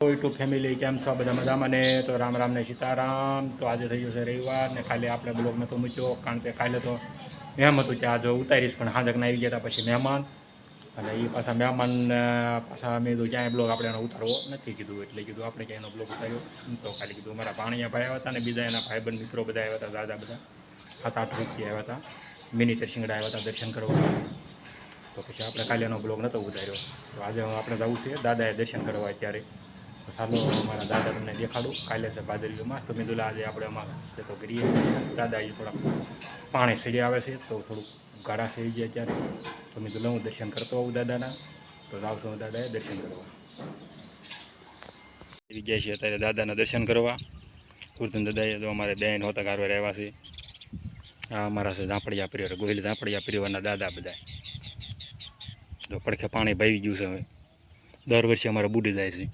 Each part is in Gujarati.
યુટ્યુબ ફેમિલી કેમ છો? બધા મજામાં ને? તો રામ રામ ને સીતારામ. તો આજે થઈ ગયો છે રવિવાર ને ખાલી આપણે બ્લોગ નહોતો મૂક્યો, કારણ કે કાલે તો એમ હતું કે આજે ઉતારીશ, પણ હાજકના આવી ગયા હતા પછી મહેમાન. અને એ પાછા મહેમાન, પાછા મેં કીધું ક્યાંય બ્લોગ આપણે એનો ઉતારવો નથી કીધું, એટલે કીધું આપણે ક્યાંય એનો બ્લોગ ઉતાર્યો. તો ખાલી કીધું મારા પાણીયા ભાઈ આવ્યા હતા ને બીજા એના ભાઈબંધ મિત્રો બધા આવ્યા હતા દાદા બધા. સાત આઠ રૂપિયા આવ્યા હતા મિની તરસિંગડા આવ્યા હતા દર્શન કરવા. તો પછી આપણે કાલે એનો બ્લોગ નહોતો ઉતાર્યો. તો આજે આપણે જવું છે, દાદાએ દર્શન કરવા અત્યારે. તો ચાલો અમારા દાદા તમને દેખાડું. કાલે છે ભાદરવી માસ તો મેં દુલા આજે આપણે અમારા છે તો કરીએ દાદા એ થોડાક પાણી સીડી આવે છે, તો થોડુંક ગાળા સીડી જાય અત્યારે તો મેં દુલા હું દર્શન કરતો આવું દાદાના. તો છું હું દાદાએ દર્શન કરવા. ગયા છીએ અત્યારે દાદાના દર્શન કરવા. કુર્તન દાદાએ તો અમારે બેન હોતા કારવાર આવ્યા છે. આ અમારા છે ઝાંપડિયા પરિવાર, ગોહિલ ઝાંપડિયા પરિવારના દાદા બધા તો પડખે પાણી ભાવી ગયું છે હવે. દર વર્ષે અમારે બુડી જાય છે.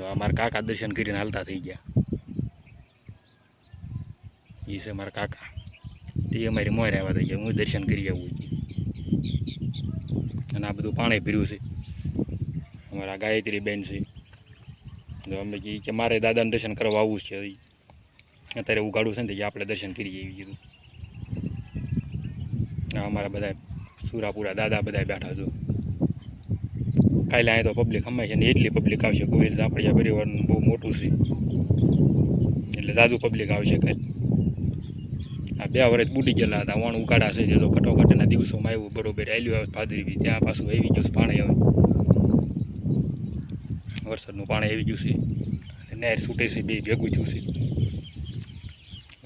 અમારા કાકા દર્શન કરીને હાલતા થઈ ગયા. એ છે મારા કાકા. એ અમારી મોર આવ્યા થઈ ગયા. હું દર્શન કરી આવું અને આ બધું પાણી ભર્યું છે. અમારા ગાયત્રી બેન છે. તો અમે કહીએ કે મારે દાદાને દર્શન કરવા આવવું છે. અત્યારે ઉગાડું છે ને કે આપણે દર્શન કરીએ એવી કીધું અમારા બધા સુરાપુરા દાદા બધા બેઠા છો કાલે અહીં તો પબ્લિક હમાય ને એટલી પબ્લિક આવશે. ગોવિંદ ઝાપડિયા પરિવારનું બહુ મોટું છે. એટલે જાજુ પબ્લિક આવશે કાલે. આ બે વર્ષ બુડી ગયેલા હતા. વણ ઉકાળા છે જે તો કટોકટના દિવસોમાં આવ્યું. બરોબર આવેલું આવે ભાદરવી ત્યાં પાછું આવી ગયું પાણી આવે. વરસાદનું પાણી આવી ગયું છે. નહેર છૂટે છે, બે ભેગું થયું છે.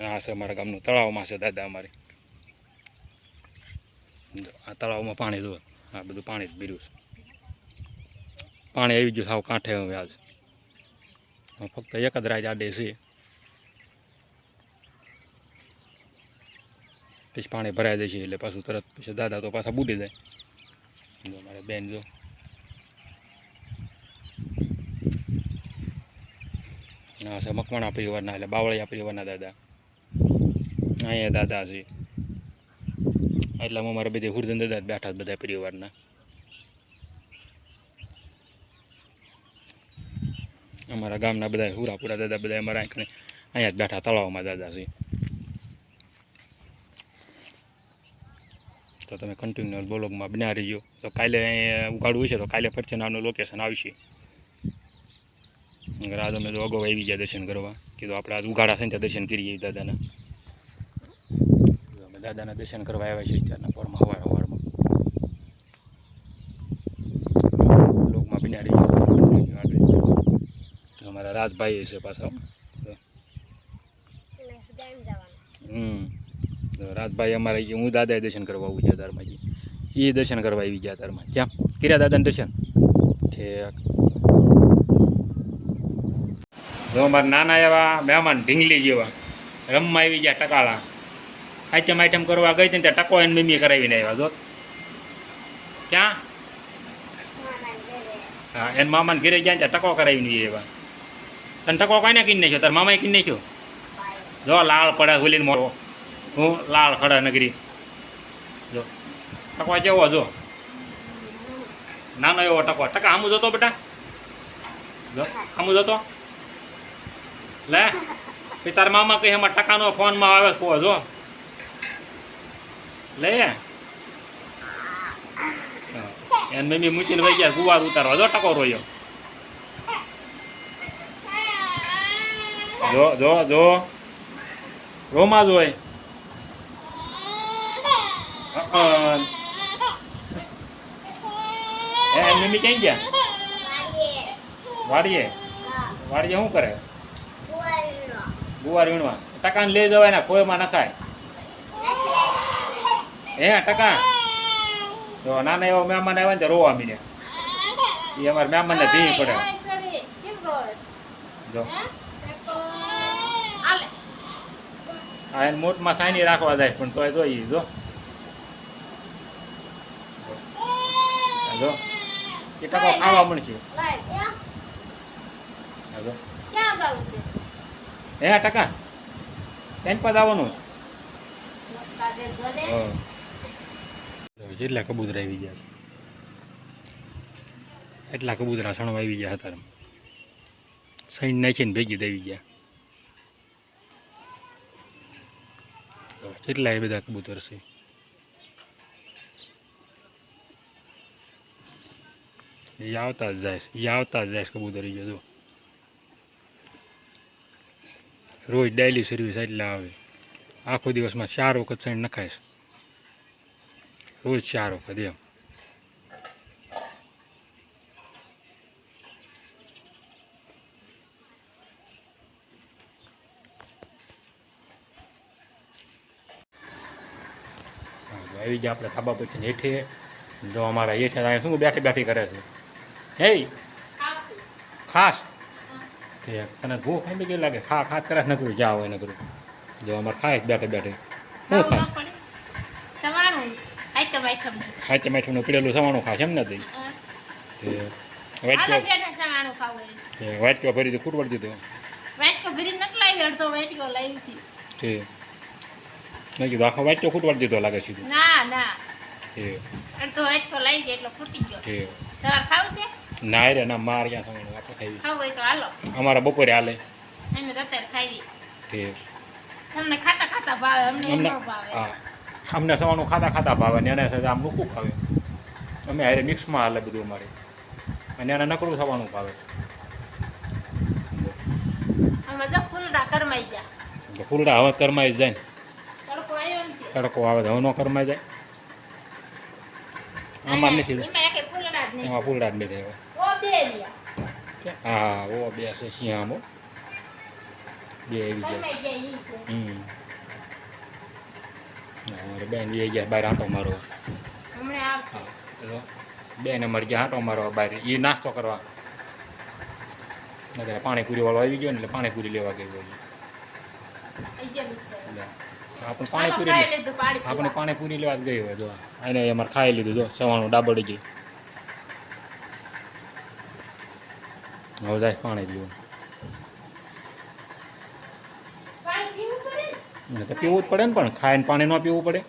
આ છે અમારા ગામનું તળાવમાં છે દાદા અમારે. આ તળાવમાં પાણી જો આ બધું પાણી જ ભર્યું છે. પાણી આવી ગયું, સાવ કાંઠે હવે આજ. ફક્ત એક જ રાજ આડે છે પછી પાણી ભરાઈ જાય એટલે પાછું તરત પછી દાદા તો પાછા બુડી જાય. મારે બેન જો. ના છે મકવાણા પરિવારના, એટલે બાવળિયા પરિવારના દાદા. અહીંયા દાદા છે. એટલે અમારા બધા હુરદન દાદા બેઠા બધા પરિવારના. અમારા ગામના બધા હુરાપુરા દાદા બધા અમારા અહીં અહીંયા જ બેઠા તળાવમાં દાદા છે. તો તમે કન્ટિન્યુ બ્લોગમાં બના રહીજો. તો કાલે ઉગાડવું છે તો કાલે ફરીથી નાનું લોકેશન આવશે. આજ અમે તો અગાઉ આવી ગયા દર્શન કરવા. કીધું આપણે આજ ઉઘાડા થઈને દર્શન કરીએ દાદાના. દાદાના દર્શન કરવા આવ્યા છીએ ત્યારના પરમાં હવાર હવારમાં લોકમાં બન્યા રહીજો continue આગળ. તો અમારા રાજભાઈ છે પાછા. હમ. રાજભાઈ અમારે હું દાદાએ દર્શન કરવા આવું છે તારમાંથી એ દર્શન કરવા આવી ગયા તારમાં. ક્યાં? કર્યા દાદાને દર્શન? જો અમારા નાના એવા મહેમાન ઢીંગલી જેવા રમવા આવી ગયા ટકાળા આઈટમ આઈટમ કરવા ગઈ હતી ને ત્યાં ટકો એને મમ્મી કરાવીને આવ્યા, જો. ક્યાં? હા, એને મામાને ઘેરે ગયા ત્યાં ટકો કરાવીને આવ્યા. તને ટકો કોઈને કીન નાખ્યો તાર મામાએ કીન નાખ્યો જો, લાળ પડે હુલીને મોડો હું લાળ ખડા નગરી. જો. ટકો કેવો જો નાનો એવો ટકો. ટકા, આમું જતો બેટા? જો, આમું જતો લે, પછી તાર મામા કહે, એમાં ટકાનો ફોનમાં આવે કહો જો. લે. એને મમ્મી મૂકીને વહી ગયા, ગુવાર ઉતારવા. જો, ટકો રોયો. જો જો જો. રોમા જોય એ મમ્મી ક્યાં ગયા? વાડીએ? વાડીએ શું કરે? ગુવાર વીણવા. ટકાને લઈ જવાય ને કોઈમાં નખાય હે ટકા. તો નાના એવા મહેમાન આવ્યા ને તો રોવા મીને એ અમારા મહેમાનને ભી પડે. જો. આ એને મોટમાં સાઈની રાખવા જાય પણ તોય જોઈ જો જો એ ટકો ખાવા મળશે. આ જો હે ટકા. એન પર આવવાનું જેટલા કબૂતરા આવી ગયા છે. એટલા કબૂતરા સણવા આવી ગયા હતા સૈન નાખીને ભેગી દેવી ગયા. કેટલા એ બધા કબૂતર છે? આવતા જ જાય છે આવતા જ જાય છે કબૂતર જો રોજ ડેલી સર્વિસ એટલે આવે. આખો દિવસમાં ચાર વખત સૈન નખાય રોજ ચાર વખત એમ. ગયા આપણે ધાબા પરથી હેઠે જો અમારા હેઠે અહીંયા શું બેઠી બેઠી કરે છે? હે ખાસ. તને ભૂખ એમ કેવી લાગે? ખા ખાસ કરે નકરું જાઓ એને કરું જો અમારે ખાય બેઠે બેઠે. શું ખાય? હાચે માઠું પીડેલું સવાણું ખાશ એમ નથી? વાટકો ભરી દીધું ખૂટવાડી દીધું? વાટકો ભરી લાવી અડધો વાટકો લાવી હતી મેં કીધું આખો વાટકો ખૂટવાડી દીધો લાગે છે. ના ના. અડધો વાટકો લઈ દે એટલે ફૂટી ગયો. ઠીક તમારે ખાવું છે? ના રે ના માર ક્યાં સમય આપણે ખાવી ખાવ હોય તો હાલો. અમારા બપોરે હાલે. એને અત્યારે ખાવી ઠીક તમને ખાતા ખાતા ભાવે અમને ન ભાવે. હા. અમને સવાનું ખાતા ખાતા ભાવે ને એને સાથે આમ રૂખું ભાવે અમે હારે મિક્સમાં હાલે બધું અમારે. અને એને નકરું થવાનું ભાવે જો ફૂલડા કરમાઈ ગયા. છે ફૂલડા હવે કરમાઈ જાય. ને. તડકો આવે ધવનો કરમાઈ જાય. આમાં નથી એમાં ફૂલડા જ નથી બે હા ઓ બે છે શિયામો બે આવી જાય ગયા હમ. બેન એ ગયા બહાર આંટો મારો બેન અમારે ગયા આંટો મારવા બહાર. એ નાસ્તો કરવા. પાણીપુરી વાળો આવી ગયો ને એટલે પાણીપુરી લેવા ગયો આપણે પાણીપુરી આપણે પાણીપુરી લેવા જ ગઈ હોય જો. એને અમારે ખાઈ લીધું જો. સવારનું ડાબડી ગયું હવે જાય પાણી પીવું. તો પીવું જ પડે ને પણ ખાઈને પાણી ન પીવું પડે.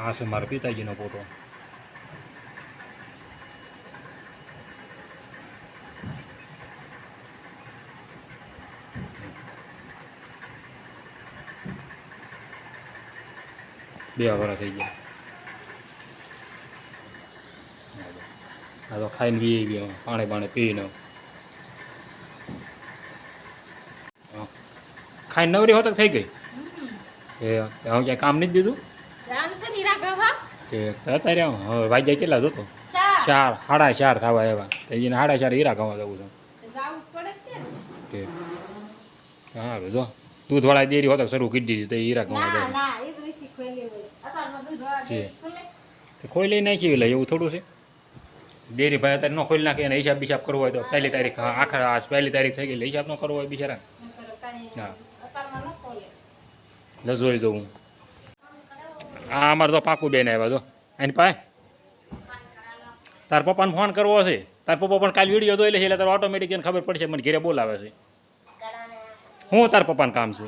આ શું મારા પિતાજીનો ફોટો. બે વર્ષ થઈ ગયા આ તો ખાઈને પી ગયો પાણી પાણી પીને હા. ખાઈને નવરી હોતક થઈ ગઈ હમ. એ હવે ક્યાંય કામ નહીં જ દીધું જવાનું છે નીરા ગવા કે અત્યારે હવે વાગ્યા કેટલા જોતો શા ચાર સાડા ચાર થવા એવા તો એને સાડા ચાર હીરા ગવા જવું છે જાવું પડે જ ને કે હા જો દૂધવાળા ડેરી હોતક શરૂ કરી દીધી તો હીરા ગવા ના જવું ના એ તો એથી ખોલી હોય અત્યારમાં દૂધ વાળા છે. ડેરી ખુલે. ખોઈ લઈ નાખી લે એવું થોડું છે ડેરી ભાઈ અત્યારે ન ખોલી નાખે અને હિસાબ બિસાબ કરવો હોય તો પહેલી તારીખ હા, આખા આ પહેલી તારીખ થઈ ગઈ એટલે હિસાબ ન કરવો હોય બિચારા હા. અત્યારમાં ન ખોલે. એટલે જોઈ જવું આ અમારે તો પાકું બેન આવ્યા જો એની પાસે તાર પપ્પાને ફોન કરવો છે તાર પપ્પા પણ કાલ વીડિયો જોઈ લે છે એટલે તારે ઓટોમેટિક ખબર પડશે મને ઘરે બોલાવે છે હું તાર પપ્પાને કામ છે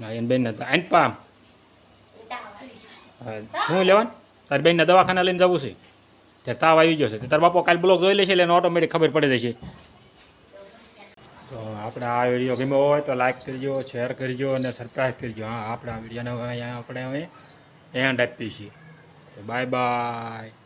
હા એને બેનને તો પામ શું લેવાનું તારી બેનને દવાખાના લઈને જવું છે તે તાવ આવી ગયો છે તે તાર બાપો કાલ બ્લોગ જોઈ લેશે એટલે એને ઓટોમેટિક ખબર પડી જશે તો આપણે આ વીડિયો ગમ્યો હોય તો લાઈક કરજો શેર કરજો અને સરપ્રાઈઝ કરજો હા આપણે આ વિડીયોને અહીંયા આપણે હવે એન્ડ આપીએ છીએ બાય બાય